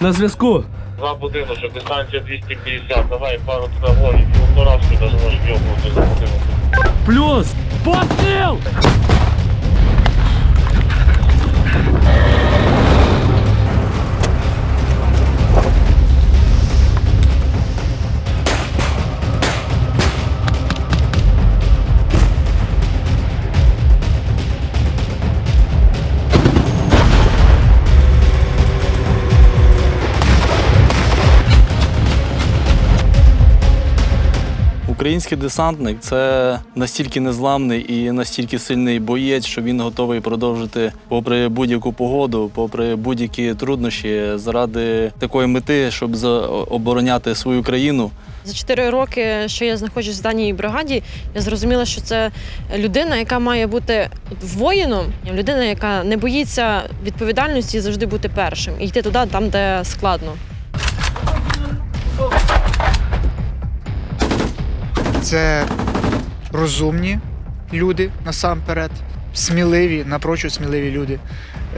На зв'язку. Два будиночок, дистанція 250, давай пару туди горі, півтора даже можеш йобнути за будинок. Плюс. Постріл! Український десантник це настільки незламний і настільки сильний боєць, що він готовий продовжити попри будь-яку погоду, попри будь-які труднощі, заради такої мети, щоб обороняти свою країну. За чотири роки, що я знаходжусь в даній бригаді, я зрозуміла, що це людина, яка має бути воїном, людина, яка не боїться відповідальності завжди бути першим і йти туди, там, де складно. Це розумні люди насамперед, сміливі, напрочуд сміливі люди.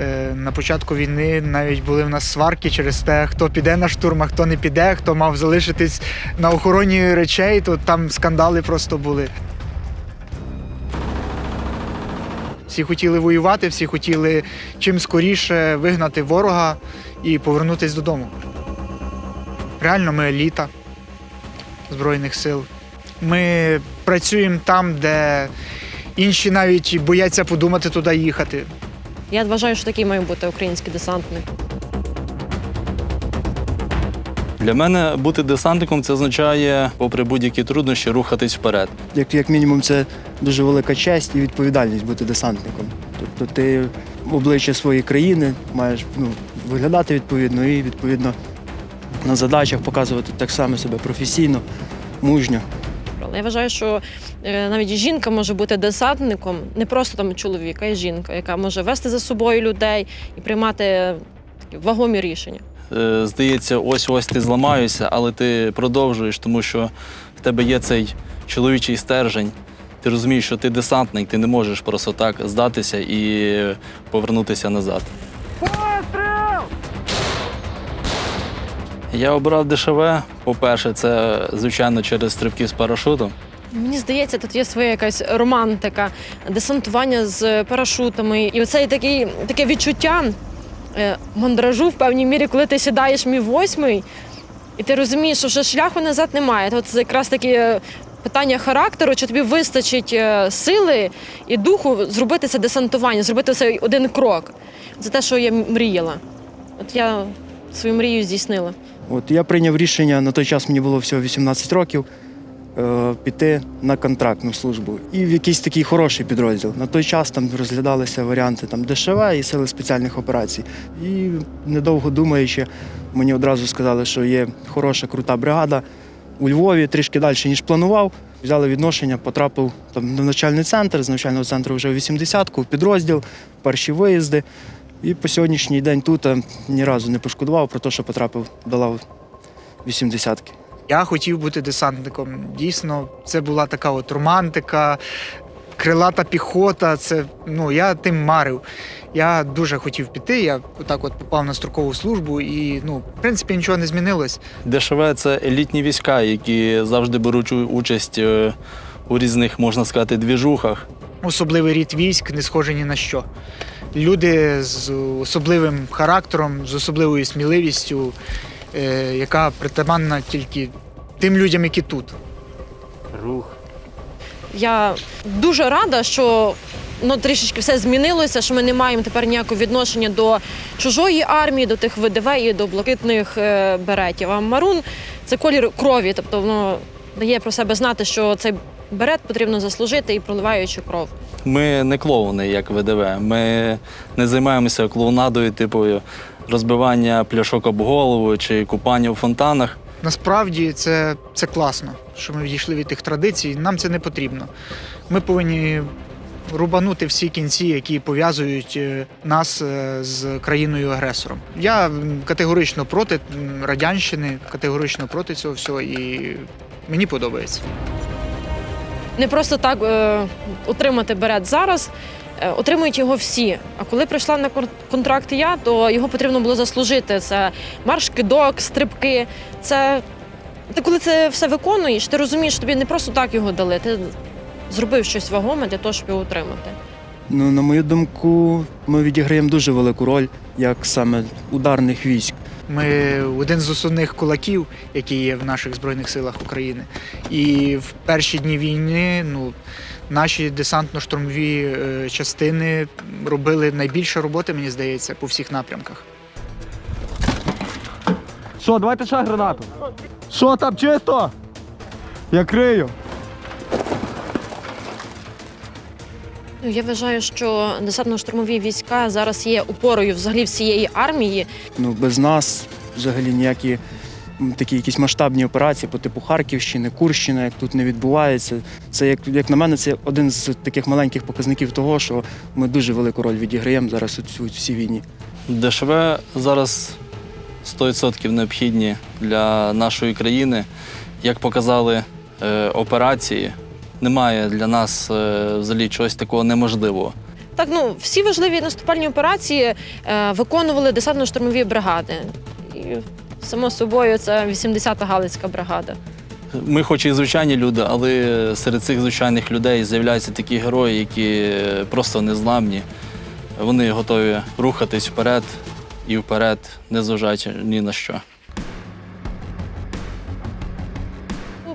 Е, На початку війни навіть були в нас сварки через те, хто піде на штурм, а хто не піде, хто мав залишитись на охороні речей, то там скандали просто були. Всі хотіли воювати, всі хотіли чим скоріше вигнати ворога і повернутися додому. Реально, ми еліта Збройних сил. Ми працюємо там, де інші навіть бояться подумати туди їхати. Я вважаю, що такий має бути український десантник. Для мене бути десантником це означає, попри будь-які труднощі, рухатись вперед. як, як мінімум, це дуже велика честь і відповідальність бути десантником. Тобто ти обличчя своєї країни маєш ну, виглядати відповідно і відповідно на задачах показувати так само себе професійно, мужньо. Але я вважаю, що е, навіть жінка може бути десантником, не просто там чоловік, а й жінка, яка може вести за собою людей і приймати такі вагомі рішення. Е, Здається, ось ось ти зламаєшся, але ти продовжуєш, тому що в тебе є цей чоловічий стержень. Ти розумієш, що ти десантник, ти не можеш просто так здатися і повернутися назад. Я обрав дешеве. По-перше, це звичайно через стрибки з парашутом. Мені здається, тут є своя якась романтика, десантування з парашутами. І оце такий, таке відчуття е, мандражу в певній мірі, коли ти сідаєш мій восьмий, і ти розумієш, що вже шляху назад немає. От це якраз таке е, питання характеру, чи тобі вистачить е, сили і духу зробити це десантування, зробити цей один крок. Це те, що я мріяла. От я свою мрію здійснила. От я прийняв рішення на той час мені було всього 18 років. е, Піти на контрактну службу і в якийсь такий хороший підрозділ. На той час там розглядалися варіанти там ДШВ і сили спеціальних операцій. І недовго думаючи, мені одразу сказали, що є хороша крута бригада у Львові, трішки далі, ніж планував. Взяли відношення, потрапив там на навчальний центр, з навчального центру вже в 80-ку, в підрозділ, перші виїзди. І по сьогоднішній день тут е, ні разу не пошкодував про те, що потрапив до лав 80-ки. Я хотів бути десантником. Дійсно, це була така от романтика, крилата піхота. Це ну я тим марив. Я дуже хотів піти. Я отак от попав на строкову службу, і ну, в принципі, нічого не змінилось. ДШВ це елітні війська, які завжди беруть участь е, у різних, можна сказати, двіжухах. Особливий рід військ не схожий ні на що. Люди з особливим характером, з особливою сміливістю, е, яка притаманна тільки тим людям, які тут. Рух. Я дуже рада, що ну, трішечки все змінилося, що ми не маємо тепер ніякого відношення до чужої армії, до тих ВДВ і до блакитних е, беретів. А марун це колір крові, тобто воно дає про себе знати, що цей берет потрібно заслужити і проливаючи кров. Ми не клоуни, як ВДВ. Ми не займаємося клоунадою, типу розбивання пляшок об голову чи купання у фонтанах. Насправді це, це класно, що ми відійшли від тих традицій. Нам це не потрібно. Ми повинні рубанути всі кінці, які пов'язують е, нас е, з країною-агресором. Я категорично проти радянщини, категорично проти цього всього, і мені подобається. Не просто так е, отримати берет зараз. е, отримують його всі. А коли прийшла на кон- контракт я, то його потрібно було заслужити. Це марш кидок, стрибки. Це ти коли це все виконуєш, ти розумієш, що тобі не просто так його дали. Ти зробив щось вагоме для того, щоб його отримати. Ну, на мою думку, ми відіграємо дуже велику роль як саме ударних військ. Ми один з основних кулаків, які є в наших збройних силах України. І в перші дні війни ну, наші десантно-штурмові е, частини робили найбільше роботи, мені здається, по всіх напрямках. Що, давайте ще гранату. Що там чисто? Я крию. Ну, Я вважаю, що десантно-штурмові війська зараз є опорою взагалі всієї армії. Ну, без нас взагалі ніякі такі якісь масштабні операції по типу Харківщини, Курщина, як тут не відбувається. Це як, як на мене, це один з таких маленьких показників того, що ми дуже велику роль відіграємо зараз у цій- у цій війні. ДШВ зараз 100% необхідні для нашої країни. Як показали е, операції, немає для нас е, взагалі чогось такого неможливого. Так, ну всі важливі наступальні операції е, виконували десантно-штурмові бригади. І само собою це 80-та Галицька бригада. Ми, хоч і звичайні люди, але серед цих звичайних людей з'являються такі герої, які просто незламні. Вони готові рухатись вперед і вперед, незважаючи ні на що.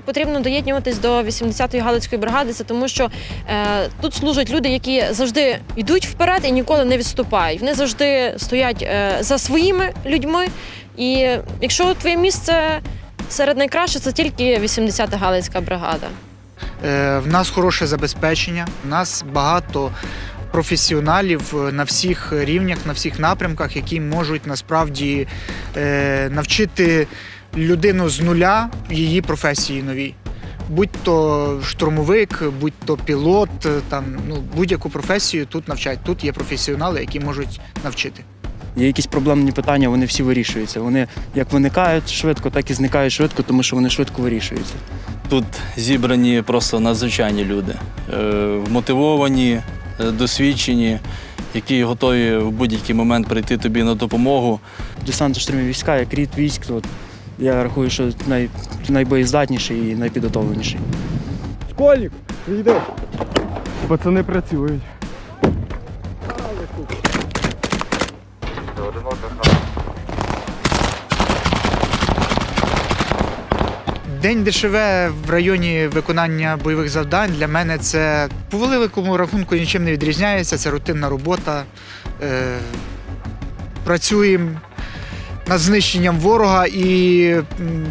Потрібно доєднуватись до 80-ї Галицької бригади, це тому що е, тут служать люди, які завжди йдуть вперед і ніколи не відступають. Вони завжди стоять е, за своїми людьми. І якщо твоє місце серед найкращих, це тільки 80-та Галицька бригада. Е, В нас хороше забезпечення, в нас багато професіоналів на всіх рівнях, на всіх напрямках, які можуть насправді е, навчити людину з нуля в її професії новій. Будь то штурмовик, будь то пілот, е, там ну будь-яку професію тут навчають. Тут є професіонали, які можуть навчити. Є якісь проблемні питання, вони всі вирішуються. Вони як виникають швидко, так і зникають швидко, тому що вони швидко вирішуються. Тут зібрані просто надзвичайні люди, е, вмотивовані, е, досвідчені, які готові в будь-який момент прийти тобі на допомогу. Десант штурмові війська, як рід військ, то я рахую, що най, найбоєздатніший і найпідготовленіший. Школьник, йди. Пацани працюють. День ДШВ в районі виконання бойових завдань для мене це по великому рахунку нічим не відрізняється. Це рутинна робота. Е, працюємо над знищенням ворога. І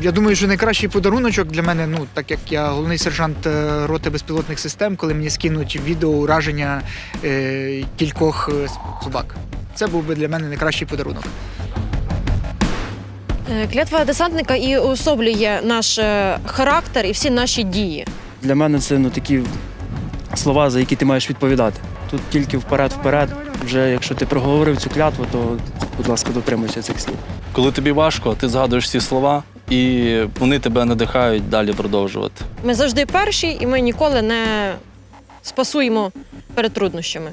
я думаю, що найкращий подаруночок для мене, ну так як я головний сержант е, роти безпілотних систем, коли мені скинуть відео ураження е, кількох е, собак. Це був би для мене найкращий подарунок. Е, Клятва десантника і уособлює наш характер і всі наші дії. Для мене це ну, такі слова, за які ти маєш відповідати. Тут тільки вперед-вперед. Вже якщо ти проговорив цю клятву, то, будь ласка, дотримуйся цих слів. Коли тобі важко, ти згадуєш ці слова, і вони тебе надихають далі продовжувати. Ми завжди перші, і ми ніколи не спасуємо перед труднощами.